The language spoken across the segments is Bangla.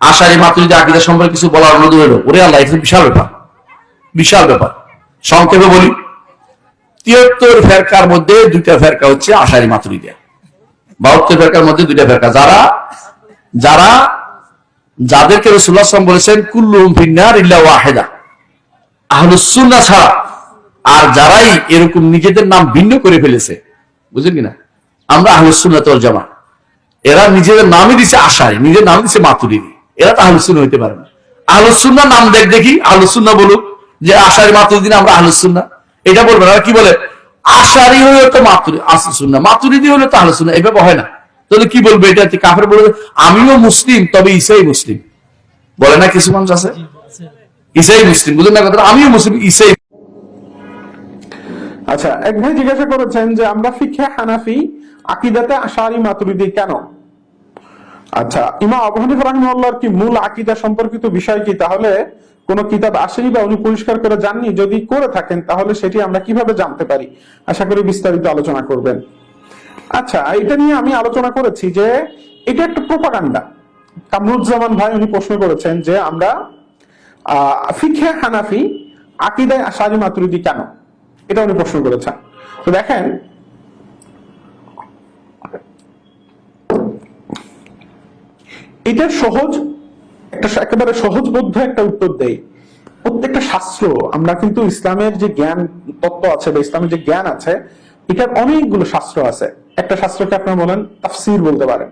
আশারি মাতুরিদি আকিদা সম্পর্কে কিছু বলার অনুরোধ হলো ওরে আল্লাহ, এটা বিশাল ব্যাপার। বিশাল ব্যাপার। সংক্ষেপে বলি, তিয়াত্তর ফেরকার মধ্যে দুইটা ফেরকা হচ্ছে আশারি মাতুরিদিয়া বাহাত্তর ফেরকার মধ্যে দুইটা ফেরকা। যারা যারা, যাদেরকে রসুল্লাহ আসলাম বলেছেন কুল্লুম ফিন্নার ইল্লা ওয়াহেদা। আহলুসুন্না ছাড়া। আর যারাই এরকম নিজেদের নাম ভিন্ন করে ফেলেছে, বুঝলেন কিনা? আমরা আহলুসুন্নাত তোর জামা এরা নিজেদের নামই দিছে আশারি, নিজের নাম দিছে মাতুরিদি এরা তো আহলুসুন্না হইতে পারে না। আহলুসুন্না নাম দেখ দেখি আহলুসুন্না বলুক যে আশারি মাতুরিদি না আমরা আহলুসুন্না এটা বলবে না কি বলে? আশারি হলে তো মাতুরি আসুন্না মাতুরিদি হলে তো আহলুসুন্না এভাবে হয় না। তাহলে কি বলবে এটা? কাফের বলবে আমিও মুসলিম, তবে ইসাই মুসলিম। বলে না কিছু মানুষ আছে? ইসাই মুসলিম। বুঝলেন না কথা আমিও মুসলিম ইসাই আচ্ছা এক ভাই জিজ্ঞাসা করেছেন যে, আমরা ফিখে হানাফি আকিদাতে আশারি মাতুরিদি কেন? আচ্ছা ইমা আবু হানিফা রাহিমাহুল্লাহর কি মূল আকিদা সম্পর্কিত বিষয় কি? তাহলে কোন কিতাব আসেনি বা উনি পরিষ্কার করে জাননি যদি করে থাকেন তাহলে সেটি আমরা কীভাবে জানতে পারি? আশা করি বিস্তারিত আলোচনা করবেন। আচ্ছা এটা নিয়ে আমি আলোচনা করেছি যে এটা একটা প্রোপাগান্ডা। কামরুজ্জামান ভাই উনি প্রশ্ন করেছেন যে আমরা আহ, ফিখে হানাফি আকিদায় আশারি মাতুরিদি কেন? এটা উনি প্রশ্ন করেছেন। তো দেখেন এটার সহজ, একটা একেবারে সহজবোধ্য একটা উত্তর দেয়। প্রত্যেকটা শাস্ত্র, আমরা কিন্তু ইসলামের যে জ্ঞান তত্ত্ব আছে বা ইসলামের যে জ্ঞান আছে, এটার অনেকগুলো শাস্ত্র আছে। একটা শাস্ত্রকে আপনারা বলেন তাফসির বলতে পারেন।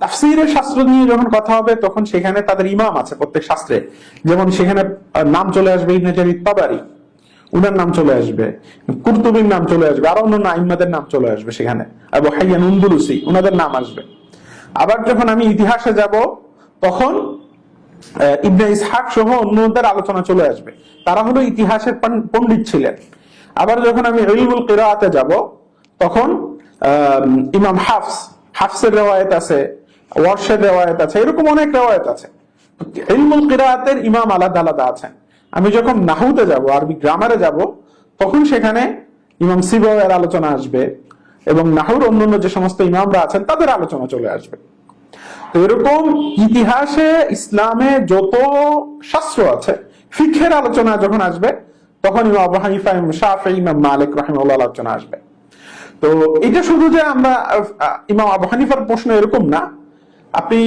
তাফসিরের শাস্ত্র নিয়ে যখন কথা হবে, তখন সেখানে তাদের ইমাম আছে প্রত্যেক শাস্ত্রে। যেমন সেখানে নাম চলে আসবে ইবনে জারির উনার নাম চলে আসবে, কুরতুবির নাম চলে আসবে, আর অন্য আইম্মাদের নাম চলে আসবে সেখানে। আবু হাইয়ান উন্দুলুসি, উনাদের নাম আসবে। আবার যখন আমি ইতিহাসে যাব, তখন ইবনে ইসহাক সহ অন্যদের আলোচনা চলে আসবে। তারা হলো ইতিহাসের পণ্ডিত ছিলেন। আবার যখন আমি ইলমুল কিরাআতে যাব, তখন ইমাম হাফস, হাফসের রেওয়ায়েত আছে, ওয়ার্শের রেওয়ায়েত আছে, এরকম অনেক রেওয়ায়েত আছে। ইলমুল কিরাআতের ইমাম আলাদা আলাদা আছেন। আমি যখন নাহুতে যাব, আরবি গ্রামারে যাব, তখন সেখানে ইমাম সিবাহের আলোচনা আসবে। এবং নাহুর অন্যান্য যে সমস্ত ইমামরা আছেন, তাদের আলোচনা চলে আসবে। তো এরকম ইতিহাসে ইসলামে যত শাস্ত্র আছে ফিখের আলোচনা যখন আসবে, তখন ইমাম আবু হানিফা, ইমাম শাফি, ইমাম মালিক রাহিমাহুল্লাহ আলোচনা আসবে। তো এটা শুধু যে আমরা, ইমাম আবু হানিফার প্রশ্ন এরকম না। আপনি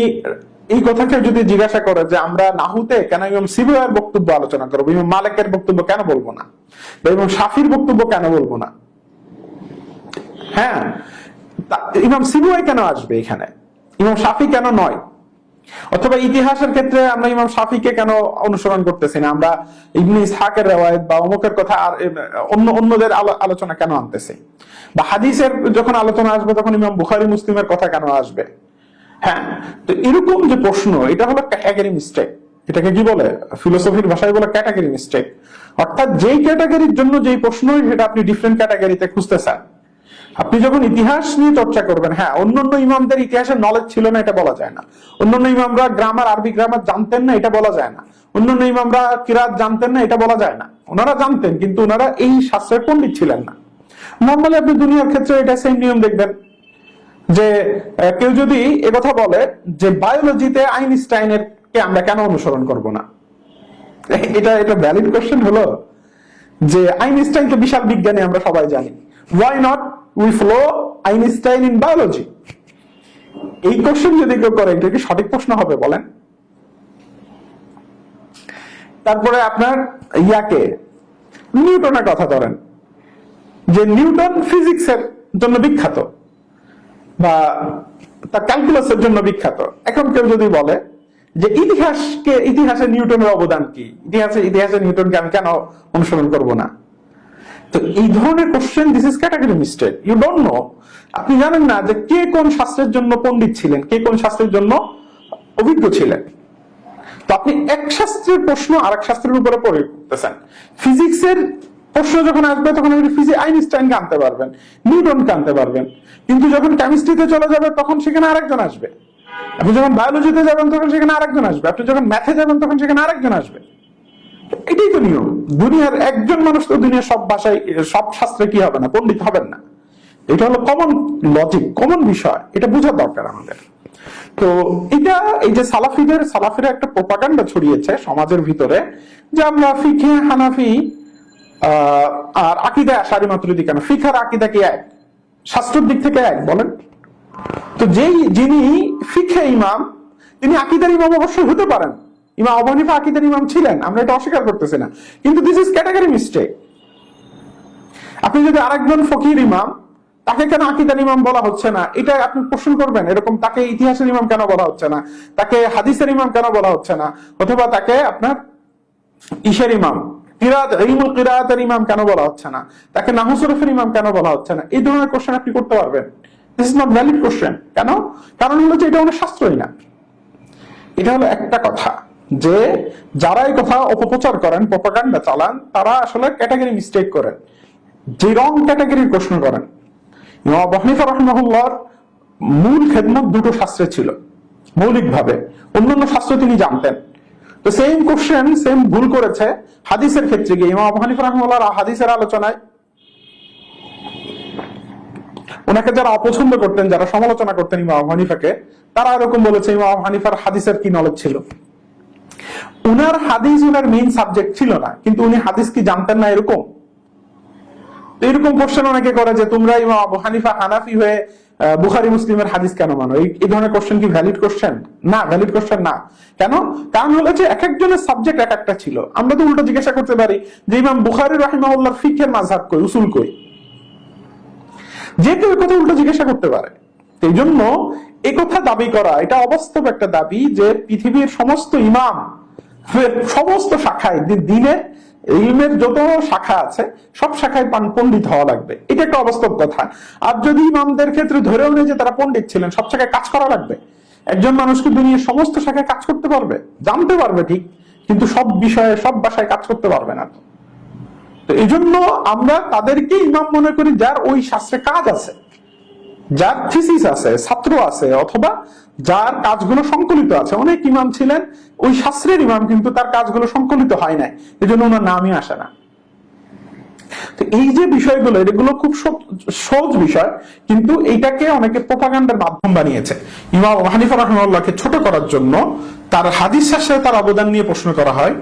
এই কথাকে যদি জিজ্ঞাসা করে যে আমরা নাহুতে কেন ইমাম সিবুয়ের বক্তব্য আলোচনা করব, ইমাম মালিকের বক্তব্য কেন বলব না? বা ইমাম শাফির বক্তব্য কেন বলব না? হ্যাঁ। ইমাম সিবুয়াই কেন আসবে এখানে? ইমাম শাফি কেন নয়? অথবা ইতিহাসের ক্ষেত্রে আমরা ইমাম শাফিকে কেন অনুসরণ করতেছি না? আমরা ইবনে ইসহাকের রেওয়ায়ত বা অমুকের কথা আর অন্য, অন্যদের আলোচনা কেন আনতেছি? বা হাদিসের যখন আলোচনা আসবে, তখন ইমাম বুখারি, মুসলিমের কথা কেন আসবে? হ্যাঁ তো এরকম যে প্রশ্ন, এটা হলো ক্যাটাগরি মিস্টেক এটাকে কি বলে? ফিলোসফির ভাষায় বলে ক্যাটাগরি মিস্টেক অর্থাৎ যেই ক্যাটাগরির জন্য যেই প্রশ্ন সেটা আপনি ডিফারেন্ট ক্যাটাগরিতে খুঁজতে চান আপনি যখন ইতিহাস নিয়ে চর্চা করবেন হ্যাঁ অন্যান্য ইমামদের ইতিহাসের নলেজ ছিল না, এটা বলা যায় না। অন্যান্য ইমামরা গ্রামার আরবি গ্রামার জানতেন না, এটা বলা যায় না। অন্যান্য ইমামরা কিরাত জানতেন না, এটা বলা যায় না। ওনারা জানতেন, কিন্তু ওনারা এই শাস্ত্রের পণ্ডিত ছিলেন না। নর্মালি আপনি দুনিয়ার ক্ষেত্রে এটা সেম নিয়ম দেখবেন, যে কেউ যদি কথা বলে যে বায়োলজিতে আইনস্টাইনের কে আমরা কেন অনুসরণ করব না? এটা এটা ভ্যালিড কোশ্চেন হলো যে আইনস্টাইন তো বিশাল বিজ্ঞানী আমরা সবাই জানি। Why not we follow Einstein in biology এই কোশ্চেন যদি কেউ করে, এটা কি সঠিক প্রশ্ন হবে বলেন? তারপরে আপনার ইয়াকে, নিউটনের কথা ধরেন, যে নিউটন ফিজিক্সের জন্য বিখ্যাত বা তার ক্যালকুলাসের জন্য বিখ্যাত। এখন কেউ যদি বলে যে ইতিহাসকে, ইতিহাসে নিউটনের অবদান কি? ইতিহাসে ইতিহাসে নিউটনকে আমি কেন অনুসরণ করব না? তো এই ধরনের question this is category mistake you don't know আপনি জানেন না যে কে কোন শাস্ত্রের জন্য পণ্ডিত ছিলেন, কে কোন শাস্ত্রের জন্য অভিজ্ঞ ছিলেন। তো আপনি এক শাস্ত্রের প্রশ্ন আর এক শাস্ত্রের উপরে প্রয়োগ করতেছেন ফিজিক্সের প্রশ্ন যখন আসবে, তখন আপনি ফিজিক আইনস্টাইনকে আনতে পারবেন, নিউটনকে আনতে পারবেন। কিন্তু যখন কেমিস্ট্রিতে চলে যাবে, তখন সেখানে আরেকজন আসবে। আপনি যখন বায়োলজিতে যাবেন, তখন সেখানে আরেকজন আসবে। আপনি যখন ম্যাথে যাবেন, তখন সেখানে আরেকজন আসবে। এটাই তো নিয়ম। দুনিয়ার একজন মানুষ তো দুনিয়ার সব ভাষায়, সব শাস্ত্রে কি হবে না? পণ্ডিত হবেন না। এটা হলো কমন লজিক কমন বিষয়। এটা বোঝার দরকার আমাদের। তো এটা, এই যে সালাফিদের, সালাফিরা একটা প্রোপাগান্ডা ছড়িয়েছে সমাজের ভিতরে যে আমরা ফিখে হানাফি আর আকিদা আশারি মাতুরিদি কেন ফিখার আকিদা কি এক? শাস্ত্রের দিক থেকে এক, বলেন। তো যেই, যিনি ফিখে ইমাম, তিনি আকিদার ইমাম অবশ্যই হতে পারেন। ইমাম আবু হানিফা আকিদার ইমাম ছিলেন, আমরা এটা অস্বীকার করতেছি না। কিন্তু দিস ইজ ক্যাটাগরি মিস্টেক আপনি যদি আরেকজন ফকির ইমাম, তাকে কেন আকিদার ইমাম বলা হচ্ছে না? এটা আপনি প্রশ্ন করবেন, এরকম তাকে ইতিহাসের ইমাম কেন বলা হচ্ছে না? তাকে হাদিসের ইমাম কেন বলা হচ্ছে না? অথবা তাকে আপনার ইসের ইমাম, কিরাত ইলমুল কিরাতের ইমাম কেন বলা হচ্ছে না? তাকে নাহুসরফের ইমাম কেন বলা হচ্ছে না? এই ধরনের কোশ্চেন আপনি করতে পারবেন। This is not valid question কেন? কারণ হলো যে এটা অনেক শাস্ত্রই না। এটা হলো একটা কথা। যে যারা এই কথা অপপ্রচার করেন প্রপাগান্ডা চালান, তারা আসলে ক্যাটাগরি মিস্টেক করেন, যে রং ক্যাটাগরির প্রশ্ন করেন। ইমাম আবু মূল খেদমত দুটো শাস্ত্রে ছিল, মৌলিকভাবে। অন্যান্য শাস্ত্র তিনি জানতেন। তো সেম কোশ্চেন সেম ভুল করেছে হাদিসের ক্ষেত্রে গিয়ে ইমাম আবু হানিফা হাদিসের আলোচনায়। ওনাকে যারা অপছন্দ করতেন, যারা সমালোচনা করতেন ইমাম হানিফাকে, তারা এরকম বলেছে, ইমাম হানিফার হাদিসের কি নলেজ ছিল? উনার হাদিস, উনার মেইন সাবজেক্ট ছিল না, কিন্তু উনি হাদিস কি জানতেন না এরকম? এরকম কোশ্চেন অনেকে করে যে, তোমরা ইমাম আবু হানিফা, হানাফি হয়ে বুখারি, মুসলিমের হাদিস কেন মানো? এই ধরনের কোশ্চেন কি ভ্যালিড কোশ্চেন না ভ্যালিড কোশ্চেন না। কেন? কারণ হলো যে এক একজনের সাবজেক্ট এক একটা ছিল। আমরা তো উল্টো জিজ্ঞাসা করতে পারি যে, ইমাম বুখারি রাহিমাহুল্লাহর ফিকের মাঝহাব কই? উসুল কই? যে কেউ কথা উল্টো জিজ্ঞাসা করতে পারে। এই জন্য এ কথা দাবি করা, এটা অবাস্তব একটা দাবি যে পৃথিবীর সমস্ত ইমাম সমস্ত শাখায় দিনের ইলমের যত শাখা আছে, সব শাখায় পান- পণ্ডিত হওয়া লাগবে। এটা একটা অবাস্তব কথা। আর যদি ইমামদের ক্ষেত্রে ধরেও নেই যে তারা পণ্ডিত ছিলেন, সব শাখায় কাজ করা লাগবে। একজন মানুষকে দুনিয়ার সমস্ত শাখায় কাজ করতে পারবে? জানতে পারবে ঠিক, কিন্তু সব বিষয়ে, সব ভাষায় কাজ করতে পারবে না। তো এই জন্য আমরা তাদেরকে ইমাম মনে করি যার ওই শাস্ত্রে কাজ আছে। যার থিসিস আছে, ছাত্র আছে, অথবা যার কাজগুলো সংকলিত আছে। অনেক ইমাম ছিলেন, ওই শাস্ত্রের ইমাম কিন্তু তার কাজগুলো সংকলিত হয় নাই। এই জন্য ওনার নামই আসে না। তো এই যে বিষয়গুলো, এগুলো খুব সহজ বিষয়, কিন্তু এইটাকে অনেকে প্রোপাগান্ডার মাধ্যম বানিয়েছে। ইমাম হানিফা রহমাল্লাহকে ছোট করার জন্য তার হাদিস শাস্ত্রে তার অবদান নিয়ে প্রশ্ন করা হয়।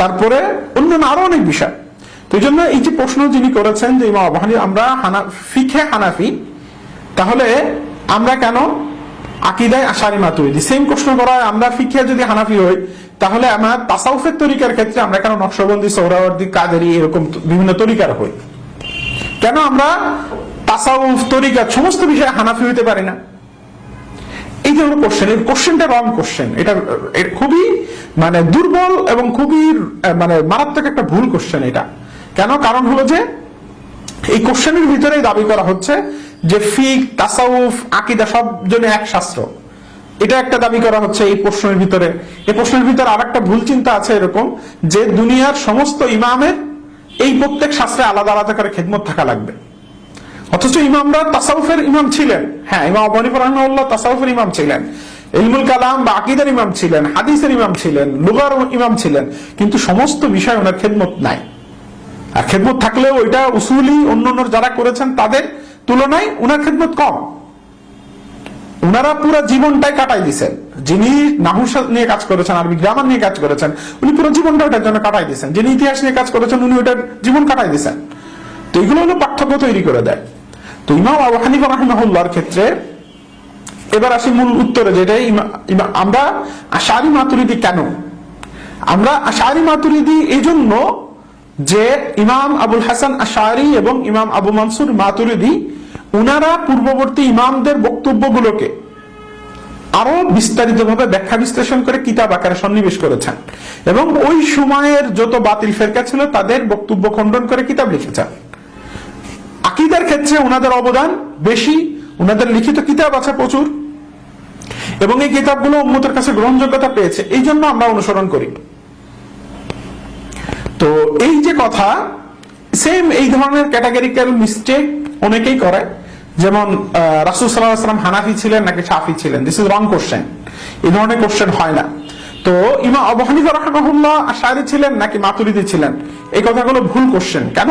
তারপরে অন্যান্য আরও অনেক বিষয়। তো এই জন্য এই যে প্রশ্ন যিনি করেছেন যে ইমাম আমরা হানা, ফিখে হানাফি তাহলে আমরা কেন আকিদায় আশারি মাতুরিদি সেম প্রশ্ন করা আমরা ফিখে যদি হানাফি হই, তাহলে আমার তাসাউফের তরিকার ক্ষেত্রে আমরা কেন নকশবন্দি সৌরাবর্দি কাদেরি এরকম বিভিন্ন তরিকার হই? কেন আমরা তাসাউফ তরিকার সমস্ত বিষয়ে হানাফি হইতে পারি না? এই যে কোশ্চেন এই কোশ্চেনটা রং কোশ্চেন এটা খুবই মানে দুর্বল এবং খুবই মানে মারাত্মক একটা ভুল কোশ্চেন এটা। কেন? কারণ হলো যে এই কোশ্চেনের ভিতরেই দাবি করা হচ্ছে যে ফিক, তাসাউফ, আকিদা সব জন্য এক শাস্ত্র। এটা একটা দাবি করা হচ্ছে এই প্রশ্নের ভিতরে। এই প্রশ্নের ভিতরে আর একটা ভুল চিন্তা আছে এরকম যে দুনিয়ার সমস্ত ইমামের এই প্রত্যেক শাস্ত্রে আলাদা আলাদা করে খেদমত থাকা লাগবে। অথচ ইমামরা তাসাউফের ইমাম ছিলেন। হ্যাঁ ইমাম আবু হানিফা তাসাউফের ইমাম ছিলেন। ইলমুল কালাম বা আকিদার ইমাম ছিলেন, হাদিসের ইমাম ছিলেন, লুগার ইমাম ছিলেন। কিন্তু সমস্ত বিষয় ওনার খেদমত নাই। আর খেদমত থাকলেও ওইটা উসুলি অন্য যারা করেছেন তাদের তুলনায় উনার খেদমত কম। উনারা পুরো জীবনটাই কাটাই দিছেন। যিনি নাহুসা নিয়ে কাজ করেছেন, আরবি গ্রামার নিয়ে কাজ করেছেন, উনি পুরো জীবনটা ওটার জন্য কাটাই দিয়েছেন যিনি ইতিহাস নিয়ে কাজ করেছেন, উনি ওটার জীবন কাটাই দিয়েছেন তো এগুলো হলো পার্থক্য তৈরি করে দেয়। তো ইমাম আবু হানিফা রাহিমাহুল্লাহর ক্ষেত্রে এবার আসি মূল উত্তরে যেটাই আমরা আশারি মাতুরিদি কেন? আমরা আশারি মাতুরিদি এই জন্য যে ইমাম আবুল হাসান আশারি এবং ইমাম আবু মানসুর মাতুরিদি উনারা পূর্ববর্তী ইমামদের বক্তব্যগুলোকে আরও বিস্তারিতভাবে ব্যাখ্যা বিশ্লেষণ করে কিতাব আকারে সন্নিবেশ করেছেন। এবং ওই সময়ের যত বাতিল ফেরকা ছিল, তাদের বক্তব্য খণ্ডন করে কিতাব লিখেছেন। আকিদার ক্ষেত্রে ওনাদের অবদান বেশি ওনাদের লিখিত কিতাব আছে প্রচুর। এবং এই কিতাবগুলো উম্মতের কাছে গ্রহণযোগ্যতা পেয়েছে। এই জন্য আমরা অনুসরণ করি। তো এই যে কথা সেম এই ধরনের ক্যাটাগরিক্যাল মিস্টেক অনেকেই করে। যেমন রাসুল সাল্লাহ সাল্লাম হানাফি ছিলেন নাকি সাফি ছিলেন? দিস ইজ রং কোশ্চেন এই ধরনের কোশ্চেন হয় না। তো ইমা আবু হানিফা রাহমাহুল্লাহ আশারি ছিলেন নাকি মাতুরিদি ছিলেন? এই কথাগুলো ভুল কোশ্চেন কেন?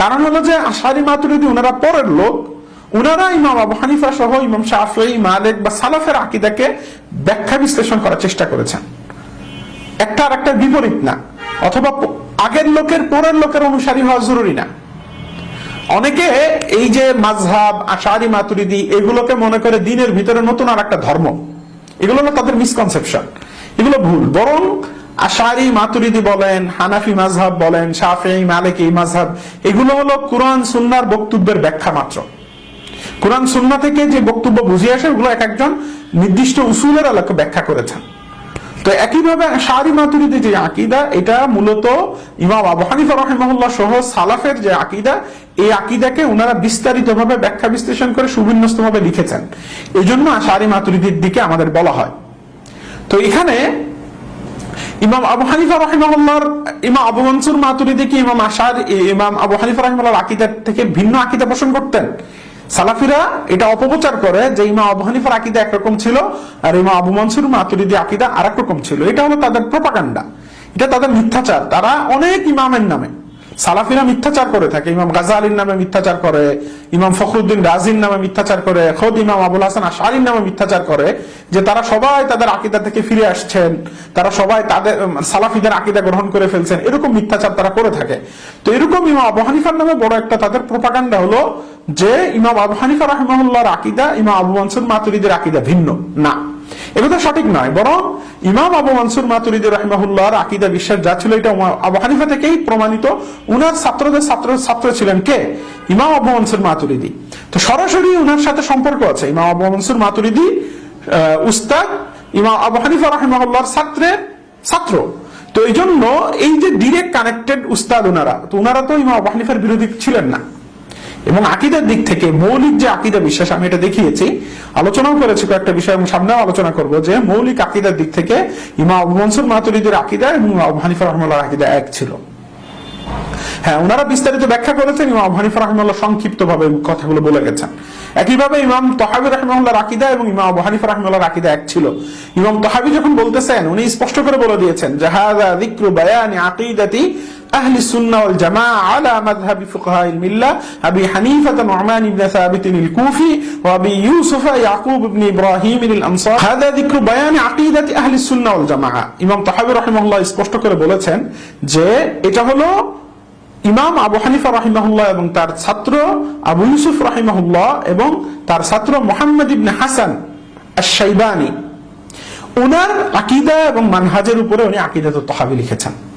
কারণ হলো যে আশারি, মাতুরিদি ওনারা পরের লোক। উনারা ইমাম আবু হানিফা সহ ইমাম শাফি, মালিক বা সালাফের আকিদাকে ব্যাখ্যা বিশ্লেষণ করার চেষ্টা করেছেন। একটা আর একটা বিপরীত না। অথবা আগের লোকের পরের লোকের অনুসারী হওয়া জরুরি না। অনেকে এই যে মাঝহাব আশারি মাতুরিদি এগুলোকে মনে করে দিনের ভিতরে নতুন আর একটা ধর্ম। এগুলো হলো তাদের মিসকনসেপশন এগুলো ভুল। বরং আশারি মাতুরিদি বলেন, হানাফি মাঝহাব বলেন শাফি মালিকি মাঝহাব এগুলো হলো কোরআন, সুন্নার বক্তব্যের ব্যাখ্যা মাত্র। কোরআন, সুন্না থেকে যে বক্তব্য বুঝে আসে, ওগুলো এক একজন নির্দিষ্ট উসুলের আলোকে ব্যাখ্যা করেছেন। তো একইভাবে শাহরি মাতুরিদি যে আকিদা, এটা মূলত ইমাম আবু হানিফা রহিমাহুল্লাহ সহ সালাফের যে আকিদা, এই আকিদাকে ওনারা বিস্তারিতভাবে ব্যাখ্যা বিশ্লেষণ করে সুবিন্যস্তভাবে লিখেছেন। এই জন্য শাহরি মাতুরিদের দিকে আমাদের বলা হয়। তো এখানে ইমাম আবু হানিফা রহিমাহুল্লাহর, ইমাম আবু মনসুর মাতুরিদি কি ইমাম আশার, ইমাম আবু হানিফা রহিমাহুল্লাহর আকিদার থেকে ভিন্ন আকিদা পোষণ করতেন? সালাফিরা এটা অপপ্রচার করে যে ইমা আবু হানিফার আকিদা একরকম ছিল আর ইমা আবু মনসুর মাতুরিদি আকিদা আর রকম ছিল। এটা হলো তাদের প্রপাকাণ্ডা এটা তাদের মিথ্যাচার। তারা অনেক ইমামের নামে সালাফিরা মিথ্যাচার করে থাকে। ইমাম গাজালির নামে মিথ্যাচার করে, ইমাম ফখরুদ্দিন রাজির নামে মিথ্যাচার করে, খোদ ইমাম আবুল হাসান আশারির নামে মিথ্যাচার করে যে তারা সবাই তাদের আকিদা থেকে ফিরে আসছেন, তারা সবাই তাদের সালাফিদের আকিদা গ্রহণ করে ফেলছেন, এরকম মিথ্যাচার তারা করে থাকে। তো এরকম ইমাম আবু হানিফার নামে বড় একটা তাদের প্রপাগান্ডা হলো যে ইমাম আবু হানিফা রহমাহুল্লাহর আকিদা, ইমাম আবু মনসুর মাতুরিদের আকিদা ভিন্ন, না। এটা সঠিক নয়, বরং ইমাম আবু মনসুর মাতুরিদি রহমাহুল্লাহর আকিদা বিশ্বাস যা ছিল এটা আবু হানিফা থেকেই প্রমাণিত। উনার ছাত্রদের ছাত্র ছাত্র ছিলেন কে? ইমাম আবু মনসুর মাতুরিদি। তো সরাসরি উনার সাথে সম্পর্ক আছে। ইমাম আবু মনসুর মাতুরিদি উস্তাদ, ইমাম আবু হানিফা রহমাহুল্লাহর ছাত্রের ছাত্র। তো এই জন্য এই যে ডিরেক্ট কানেক্টেড উস্তাদ উনারা, তো উনারা তো ইমাম আবু হানিফার বিরোধী ছিলেন না। এবং আকিদার দিক থেকে, মৌলিক যে আকিদা বিশ্বাস, আমি এটা দেখিয়েছি, আলোচনাও করেছি কয়েকটা বিষয় এবং সামনেও আলোচনা করব যে মৌলিক আকিদার দিক থেকে আবু মনসুর মাতুরিদের আকিদা এবং হানিফা রহমাল্লাহর আকিদা এক ছিল। হ্যাঁ ওনারা বিস্তারিত ব্যাখ্যা করেছেন, ইমাম হানিফা রহমাল্লাহ সংক্ষিপ্ত ভাবে কথাগুলো বলে গেছেন। একইভাবে ইমাম তহাবি রহমাল্লাহর আকিদা এবং ইমাম আবু হানিফা রহমাল্লাহর আকিদা এক ছিল। ইমাম তহাবি যখন বলতেছেন, উনি স্পষ্ট করে বলে দিয়েছেন জাহাদা যিকরু বায়ানি আকিদাতি আহলি জামা আলা মাযহাবি মিল্লা আবি হানিফা নুমান ইবনে সাবিত আল কুফি, ওয়া আবি ইউসুফ ইয়াকুব ইবনে ইব্রাহিম আল আনসার। হাদা যিকরু বায়ান আকীদাতি আহলি জামা ইমাম তাহাবী রাহিমাহুল্লাহ স্পষ্ট করে বলেছেন যে এটা হলো ইমাম আবু হানিফা রাহিমাহুল্লাহ এবং তার ছাত্র আবু ইউসুফ রাহিমাহুল্লাহ এবং তার ছাত্র মোহাম্মদ ইবনে হাসান আশাইবানি ওনার আকিদা এবং মানহাজের উপরে উনি আকিদা তো তহাবি লিখেছেন।